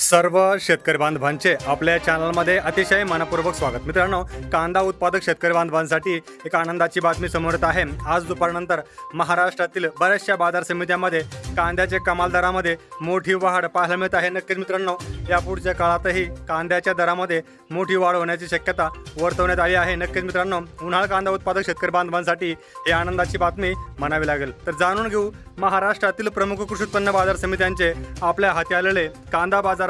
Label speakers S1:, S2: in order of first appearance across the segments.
S1: सर्व शेतकरी बांधवांचे आपल्या चॅनलमध्ये अतिशय मनपूर्वक स्वागत. मित्रांनो कांदा उत्पादक शेतकरी बांधवांसाठी एक आनंदाची बातमी समोर येत आहे. आज दुपारनंतर महाराष्ट्रातील बऱ्याचशा बाजार समित्यांमध्ये कांद्याचे कमाल दरामध्ये मोठी वाढ पाहायला मिळत आहे. नक्कीच मित्रांनो यापुढच्या काळातही कांद्याच्या दरामध्ये मोठी वाढ होण्याची शक्यता वर्तवण्यात आली आहे. नक्कीच मित्रांनो उन्हाळ कांदा उत्पादक शेतकरी बांधवांसाठी ही आनंदाची बातमी म्हणावी लागेल. तर जाणून घेऊ महाराष्ट्रातील प्रमुख कृषी उत्पन्न बाजार समित्यांचे आपल्या हाती आलेले कांदा बाजार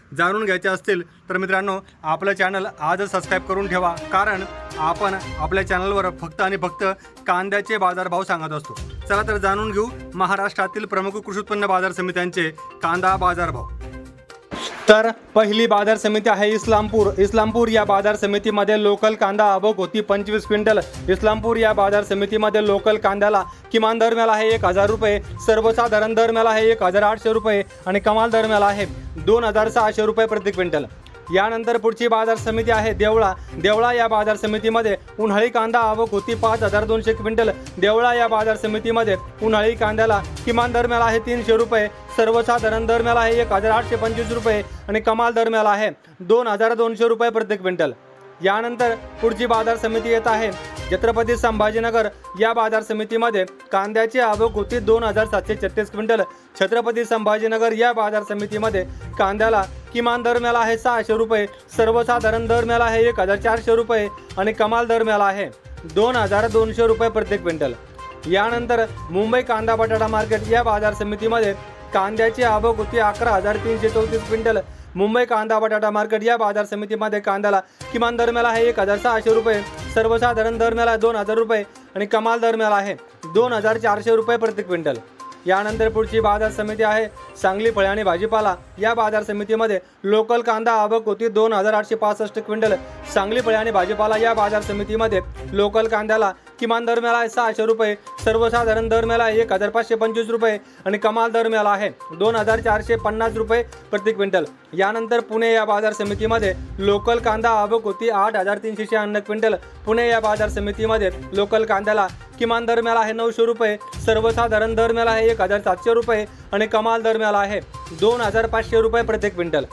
S1: जाणून घ्यायचे असतील तर मित्रांनो आपलं चॅनल आजच सबस्क्राईब करून ठेवा. कारण आपण आपल्या चॅनलवर फक्त आणि फक्त कांद्याचे बाजारभाव सांगत असतो. चला तर जाणून घेऊ महाराष्ट्रातील प्रमुख कृषी उत्पन्न बाजार समित्यांचे कांदा बाजारभाव. तर पहिली बाजार समिती आहे इस्लामपूर. इस्लामपूर या बाजार समितीमध्ये लोकल कांदा आवक होती. पंचवीस क्विंटल. इस्लामपूर या बाजार समितीमध्ये लोकल कांद्याला किमान दरम्याल आहे एक हजार रुपये सर्वसाधारण दरम्याल आहे एक हजार आठशे रुपये आणि कमाल दरम्याल आहे दोन हजार सहाशे रुपये प्रति क्विंटल. यानंतर पुढची बाजार समिती आहे देवळा. देवळा या बाजार समितीमध्ये उन्हाळी कांदा आवक होती. पाच हजार दोनशे क्विंटल. देवळा या बाजार समितीमध्ये उन्हाळी कांद्याला किमान दरम्याल आहे तीनशे रुपये. सर्वसाधारण दरम्याल आहे एक हजार आठशे पंचवीस रुपये आणि कमाल दरम्याल आहे दोन हजार दोनशे रुपये प्रति क्विंटल. यानंतर पुढची बाजार समिती येत आहे. छत्रपती संभाजीनगर या बाजार समितीमध्ये कांद्याची आवक होती दोन हजार सातशे छत्तीस क्विंटल. छत्रपती संभाजीनगर या बाजार समितीमध्ये कांद्याला किमान दरम्याल आहे सहाशे रुपये सर्वसाधारण दरम्याल आहे एक हजार चारशे रुपये आणि कमाल दरम्याल आहे दोन हजार दोनशे रुपये प्रति क्विंटल. यानंतर मुंबई कांदा बटाटा मार्केट या बाजार समितीमध्ये कांद्याची आवक होती अकरा हजार तीनशे चौतीस क्विंटल. मुंबई कांदा बटाटा मार्केट या बाजार समितीमध्ये कांद्याला किमान दरम्याला आहे एक हजार सहाशे रुपये सर्वसाधारण दरम्याला दोन हजार रुपये आणि कमाल दरम्याल आहे दोन हजार चारशे रुपये प्रति क्विंटल. यानंतर पुढची बाजार समिती आहे सांगली फळे आणि भाजीपाला. या बाजार समितीमध्ये लोकल कांदा आवक होती दोन हजार आठशे पासष्ट क्विंटल. सांगली फळे आणि भाजीपाला या बाजार समितीमध्ये लोकल कांद्याला किमान दरम्याल आहे सहाशे रुपये. सर्वसाधारण दरम्याल आहे एक हजार पाचशे पंचवीस रुपये आणि कमाल दरम्याल आहे दोन हजार चारशे पन्नास रुपये प्रति क्विंटल. यानंतर पुणे या बाजार समितीमध्ये लोकल कांदा आवक होती आठ हजार तीनशे शहाण्णव क्विंटल. पुणे या बाजार समितीमध्ये लोकल कांद्याला किमान दरम्याल आहे नऊशे रुपये. सर्वसाधारण दरम्याल आहे एक हजार सातशे रुपये आणि कमाल दरम्याल आहे दोन हजार पाचशे रुपये प्रत्येक क्विंटल.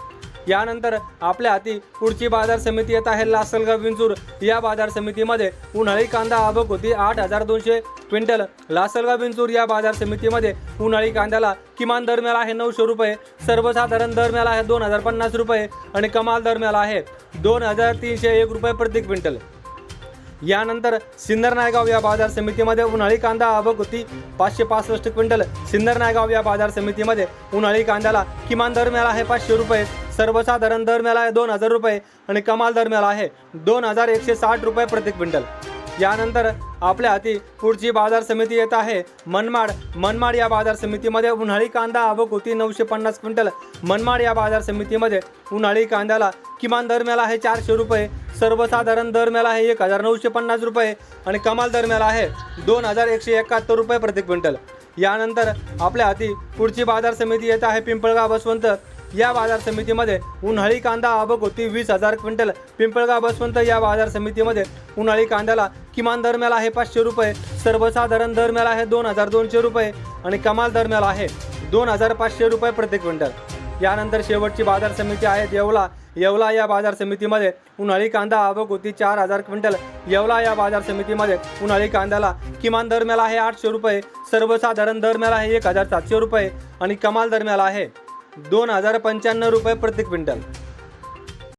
S1: यानंतर आपल्या हाती पुढची बाजार समिती येत आहे. लासलगाव विंचूर या बाजार समितीमध्ये उन्हाळी कांदा आवक होती. आठ हजार दोनशे क्विंटल. लासलगाव विंचूर या बाजार समितीमध्ये उन्हाळी कांद्याला किमान दरम्याल आहे नऊशे रुपये. सर्वसाधारण दरम्याल आहे दोन हजार पन्नास रुपये आणि कमाल दरम्याल आहे दोन हजार तीनशे एक रुपये प्रति क्विंटल. यानंतर सिन्नर नायगाव या बाजार समितीमध्ये उन्हाळी कांदा आवक होती. पाचशे पासष्ट क्विंटल. सिन्नर नायगाव या बाजार समितीमध्ये उन्हाळी कांद्याला किमान दरम्याल आहे पाचशे रुपये. सर्वसाधारण दरम्याला आहे दोन हजार रुपये आणि कमाल दरम्याला आहे दोन हजार एकशे साठ रुपये प्रति क्विंटल. यानंतर आपल्या हाती पुढची बाजार समिती येत आहे. मनमाड मनमाड या बाजार समितीमध्ये उन्हाळी कांदा आवक होती नऊशे पन्नास क्विंटल. मनमाड या बाजार समितीमध्ये उन्हाळी कांद्याला किमान दरम्याला आहे चारशे रुपये. सर्वसाधारण दरम्याला आहे एक हजार नऊशे पन्नास रुपये आणि कमाल दरम्याल आहे दोन हजार एकशे एकाहत्तर रुपये प्रति क्विंटल. यानंतर आपल्या हाती पुढची बाजार समिती येत आहे पिंपळगाव बसवंत या बाजार समितीमध्ये उन्हाळी कांदा आवक होती. वीस हजार क्विंटल. पिंपळगाव बसवंत या बाजार समितीमध्ये उन्हाळी कांद्याला किमान दरम्याला आहे पाचशे रुपये. सर्वसाधारण दरम्याला आहे दोन हजार दोनशे रुपये आणि कमाल दरम्याल आहे दोन हजार पाचशे रुपये प्रति क्विंटल. यानंतर शेवटची बाजार समिती आहे येवला. येवला या बाजार समितीमध्ये उन्हाळी कांदा आवक होती चार हजार क्विंटल. येवला या बाजार समितीमध्ये उन्हाळी कांद्याला किमान दरम्याला आहे आठशे रुपये. सर्वसाधारण दरम्याला आहे एक हजार सातशे रुपये आणि कमाल दरम्याल आहे. दोन हजार पंच्याण्णव रुपये प्रति क्विंटल.